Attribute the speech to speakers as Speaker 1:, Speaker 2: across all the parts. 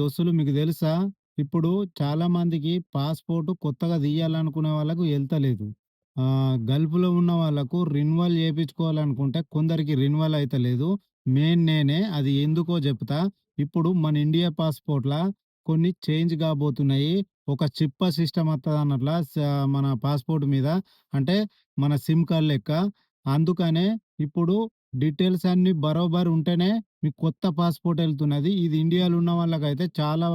Speaker 1: దోస్తులు మీకు తెలుసా? ఇప్పుడు చాలామందికి పాస్‌పోర్ట్ కొత్తగా తీయాలనుకునే వాళ్ళకు వెళ్తలేదు గల్ఫ్‌లో ఉన్న వాళ్ళకు రెన్యువల్ చేయించుకోవాలనుకుంటే కొందరికి రిన్యువల్ అయితే లేదు మెయిన్ నేనే అది ఎందుకో చెప్తా. ఇప్పుడు మన ఇండియా పాస్‌పోర్ట్‌ల కొన్ని చేంజ్ కాబోతున్నాయి. ఒక చిప్ప సిస్టమ్ వత్తదన్నట్ల స మన పాస్‌పోర్ట్ మీద. అంటే మన సిమ్ కార్డ్ లెక్క. అందుకనే ఇప్పుడు డీటెయిల్స్ అన్ని బరోబర్ ఉంటేనే మీకు కొత్త పాస్‌పోర్ట్ వెళ్తున్నది ఇది ఇండియాలో ఉన్న వాళ్ళకైతే చాలా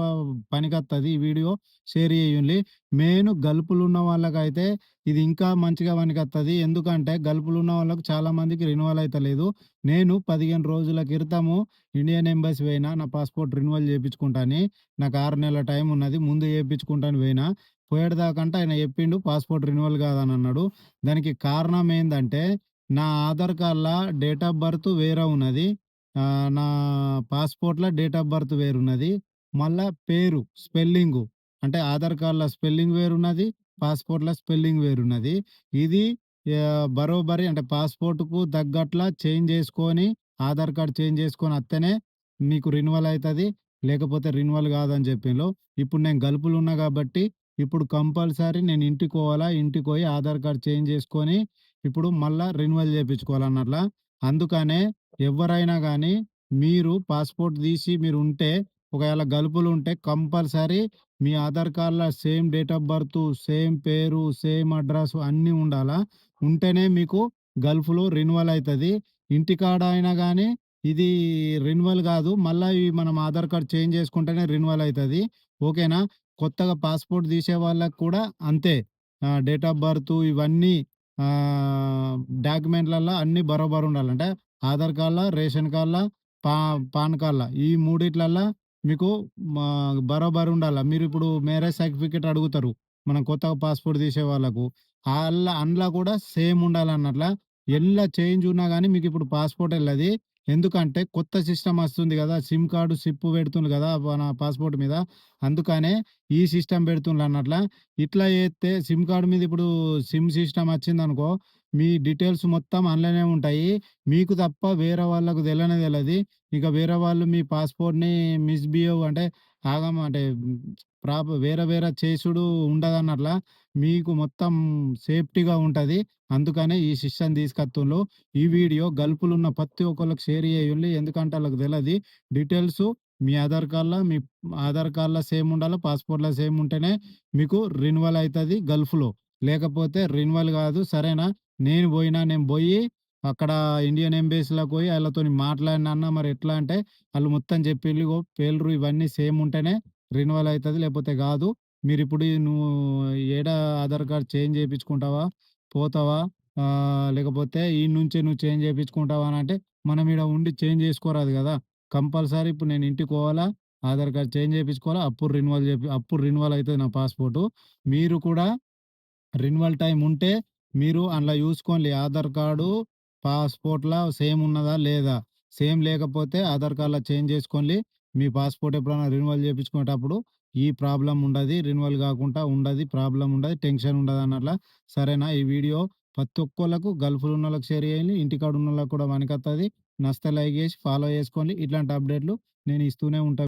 Speaker 1: పనికొత్తది. ఈ వీడియో షేర్ చేయండి మెయిన్ గల్పులు ఉన్న వాళ్ళకైతే ఇది ఇంకా మంచిగా పనికొత్తది. ఎందుకంటే గల్పులు ఉన్న వాళ్ళకు చాలా మందికి రెన్యువల్ అవుతలేదు నేను 15 రోజుల క్రితము ఇండియన్ ఎంబసీ పోయినా. నా పాస్‌పోర్ట్ రినువల్ చేయించుకుంటాను నాకు ఆరు నెలల టైం ఉన్నది. ముందు చేయించుకుంటాను పోయినా. పోయేటిదాకంటే ఆయన చెప్పిండు పాస్‌పోర్ట్ రెన్యువల్ కాదని అన్నాడు. దానికి కారణం ఏంటంటే నా ఆధార్ కార్డ్‌ల డేట్ ఆఫ్ బర్త్ వేరే ఉన్నది. నా పాస్పోర్ట్లో డేట్ ఆఫ్ బర్త్ వేరున్నది. మళ్ళా పేరు స్పెల్లింగు అంటే ఆధార్ కార్డ్లో స్పెల్లింగ్ వేరున్నది. పాస్‌పోర్ట్‌ల స్పెల్లింగ్ వేరున్నది. ఇది బరోబరి అంటే పాస్‌పోర్ట్‌కు తగ్గట్ల చేంజ్ చేసుకొని ఆధార్ కార్డ్ చేంజ్ చేసుకొని అత్తనే మీకు రెన్యువల్ అవుతుంది లేకపోతే రెన్యువల్ కాదని చెప్పిండ్రు. ఇప్పుడు నేను గలుపులు ఉన్నా కాబట్టి ఇప్పుడు కంపల్సరీ నేను ఇంటికి పోవాలా. ఇంటికి పోయి ఆధార్ కార్డ్ చేంజ్ చేసుకొని ఇప్పుడు మళ్ళా రెన్యువల్ చేయించుకోవాలన్నట్ల అందుకనే ఎవరైనా కానీ మీరు పాస్‌పోర్ట్ తీసి మీరు ఉంటే ఒకవేళ గలుపులు ఉంటే కంపల్సరీ మీ ఆధార్ కార్డులో same date of birth, same పేరు, సేమ్ అడ్రస్ అన్నీ ఉండాలా. ఉంటేనే మీకు గల్ఫ్‌లో రెన్యువల్ అవుతుంది ఇంటికాడ అయినా కానీ ఇది రెన్యువల్ కాదు. మళ్ళీ మనం ఆధార్ కార్డ్ చేంజ్ చేసుకుంటేనే రెన్యువల్ అవుతుంది ఓకేనా? కొత్తగా పాస్‌పోర్ట్ తీసే వాళ్ళకు కూడా అంతే. డేట్ ఆఫ్ బర్త్ ఇవన్నీ డాక్యుమెంట్లలో అన్ని బరోబర్ ఉండాలి. అంటే ఆధార్ కార్డ్‌ల, రేషన్ కార్డ్‌ల, పా పాన్ కార్డ్‌ల ఈ మూడిట్లల్లో మీకు మా బరోబర్ మీరు ఇప్పుడు మ్యారేజ్ సర్టిఫికేట్ అడుగుతారు. మనం కొత్తగా పాస్‌పోర్ట్ తీసే వాళ్ళకు. అలా అందులో కూడా సేమ్ ఉండాలన్నట్ల. ఎల్ల చేంజ్ ఉన్నా కానీ మీకు ఇప్పుడు పాస్‌పోర్ట్ వెళ్ళది ఎందుకంటే కొత్త సిస్టమ్ వస్తుంది కదా సిమ్ కార్డు సిప్ పెడుతుండ్రు కదా మన పాస్‌పోర్ట్ మీద. అందుకనే ఈ సిస్టమ్ పెడుతుండ్రు అన్నట్ల ఇట్లా చేస్తే సిమ్ కార్డు మీద ఇప్పుడు సిమ్ సిస్టమ్ వచ్చింది అనుకో మీ డీటెయిల్స్ మొత్తం అందులోనే ఉంటాయి. మీకు తప్ప వేరే వాళ్ళకు తెలియనే తెలది. ఇక వేరే వాళ్ళు మీ పాస్‌పోర్ట్‌ని మిస్‌బిహేవ్ అంటే ఆగం అంటే ప్రాప వేరే వేరే చేసుడు ఉండదన్నట్ల. మీకు మొత్తం సేఫ్టీగా ఉంటుంది అందుకనే ఈ సిస్టమ్ తీసుకొత్తుండ్రు. ఈ వీడియో గల్పులున్న ఉన్న ప్రతి ఒక్కళ్ళకి షేర్ చేయండి ఎందుకంటే వాళ్ళకి తెలియదు డీటెయిల్స్ మీ ఆధార్ కార్డ్లో మీ ఆధార్ కార్డ్లో సేమ్ ఉండాలి పాస్పోర్ట్లో సేమ్ ఉంటేనే మీకు రెన్యువల్ అవుతుంది గల్ఫ్‌లో. లేకపోతే రెన్యువల్ కాదు. సరేనా? నేను పోయినా నేను పోయి అక్కడ ఇండియన్ ఎంబసీ‌లోకి పోయి వాళ్ళతో మాట్లాడినా అన్న మరి ఎట్లా అంటే వాళ్ళు మొత్తం చెప్పి పేలురు ఇవన్నీ సేమ్ ఉంటేనే రెన్యువల్ అవుతుంది లేకపోతే కాదు. మీరు ఇప్పుడు నువ్వు ఏడ ఆధార్ కార్డ్ చేంజ్ చేయించుకుంటావా పోతావా? లేకపోతే ఈ నుంచే నువ్వు చేంజ్ చేయించుకుంటావా అని అంటే మనం ఈడ ఉండి చేంజ్ చేసుకోరాదు కదా కంపల్సరీ ఇప్పుడు నేను ఇంటికి పోవాలా. ఆధార్ కార్డ్ చేంజ్ చేయించుకోవాలా అప్పుడు రెన్యువల్ చేపి అప్పుడు రెన్యువల్ అవుతుంది నా పాస్‌పోర్టు. మీరు కూడా రెన్యువల్ టైం ఉంటే మీరు అందులో చూసుకోండి. ఆధార్ కార్డు, పాస్పోర్ట్లా సేమ్ ఉన్నదా? లేదా? సేమ్ లేకపోతే ఆధార్ కార్డ్లో చేంజ్ చేసుకోండి. మీ పాస్‌పోర్ట్ ఎప్పుడైనా రెన్యువల్ చేయించుకునేటప్పుడు ఈ ప్రాబ్లం ఉండదు రెన్యువల్ కాకుండా ఉండదు ప్రాబ్లం ఉండదు టెన్షన్ ఉండదు అన్నట్ల సరేనా? ఈ వీడియో ప్రతి ఒక్కళ్ళకు గల్ఫ్‌లో ఉన్నోళ్ళకి షేర్ చేయండి. ఇంటికాడ ఉన్నోళ్ళకి కూడా పనికొత్తది. నచ్చితే లైక్ చేసి ఫాలో చేసుకోండి. ఇట్లాంటి అప్డేట్‌లు నేను ఇస్తూనే ఉంటాను